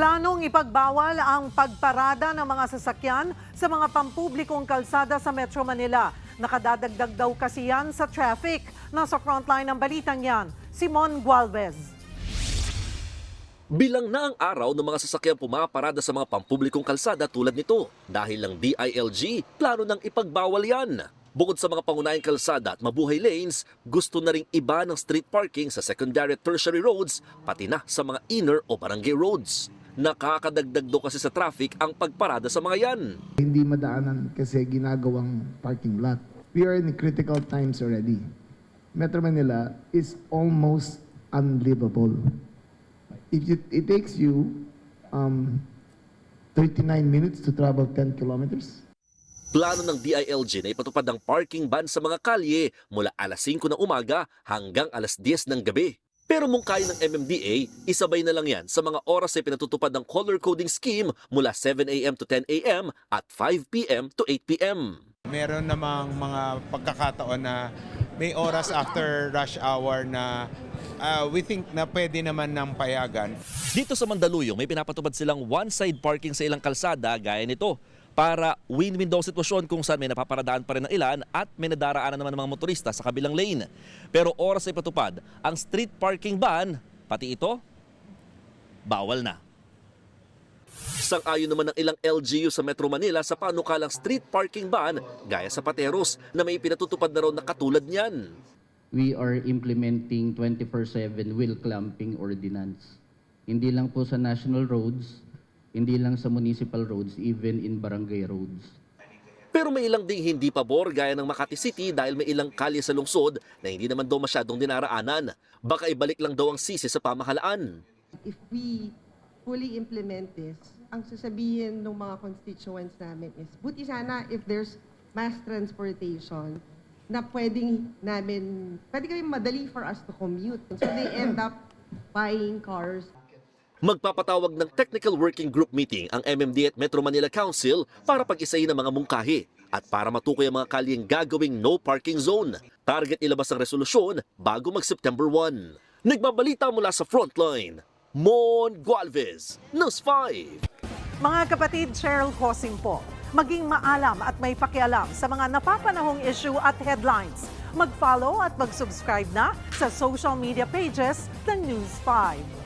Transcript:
Planong ipagbawal ang pagparada ng mga sasakyan sa mga pampublikong kalsada sa Metro Manila. Nakadadagdag daw kasi yan sa traffic. Nasa frontline ng balitang yan, Simon Gualvez. Bilang na ang araw ng mga sasakyang pumaparada sa mga pampublikong kalsada tulad nito. Dahil lang DILG, plano nang ipagbawal yan. Bukod sa mga pangunahing kalsada at mabuhay lanes, gusto na ring iba ng street parking sa secondary tertiary roads, pati na sa mga inner o barangay roads. Nakakadagdag do kasi sa traffic ang pagparada sa mga yan. Hindi madaanan kasi ginagawang parking lot. We are in critical times already. Metro Manila is almost unlivable. If it, it takes you um, 39 minutes to travel 10 kilometers, Plano ng DILG na ipatupad ang parking ban sa mga kalye mula alas 5 ng umaga hanggang alas 10 ng gabi. Pero mungkay ng MMDA, isabay na lang yan sa mga oras na pinatutupad ng color coding scheme mula 7 a.m. to 10 a.m. at 5 p.m. to 8 p.m. Meron namang mga pagkakataon na may oras after rush hour na ah, we think na pwede naman ng payagan. Dito sa Mandaluyong, may pinapatupad silang one-side parking sa ilang kalsada gaya nito para win-win daw sitwasyon kung saan may napaparadaan pa rin ng ilan at may nadaraanan naman ng mga motorista sa kabilang lane. Pero oras ay patupad, ang street parking ban, pati ito, bawal na. Sang-ayon naman ng ilang LGU sa Metro Manila sa panukalang street parking ban gaya sa Pateros na may pinatutupad na raw na katulad niyan. we are implementing 24/7 wheel clamping ordinance. Hindi lang po sa national roads, hindi lang sa municipal roads, even in barangay roads. Pero may ilang ding hindi pabor gaya ng Makati City dahil may ilang kalye sa lungsod na hindi naman daw masyadong dinaraanan. Baka ibalik lang daw ang sisi sa pamahalaan. if we fully implement this, ang sasabihin ng mga constituents namin is, buti sana if there's mass transportation na pwedeng namin, pwede kami madali for us to commute. So they end up buying cars Magpapatawag ng Technical Working Group meeting ang MMD at Metro Manila Council para pag-isayin ang mga mungkahi at para matukoy ang mga kalyeng gagawing no parking zone. Target ilabas ang resolusyon bago mag-September 1. Nagbabalita mula sa Frontline, Mon Gualvez, News 5. Mga kapatid, Cheryl Cosing po. Maging maalam at may pakialam sa mga napapanahong issue at headlines. Mag-follow at mag-subscribe na sa social media pages ng News 5.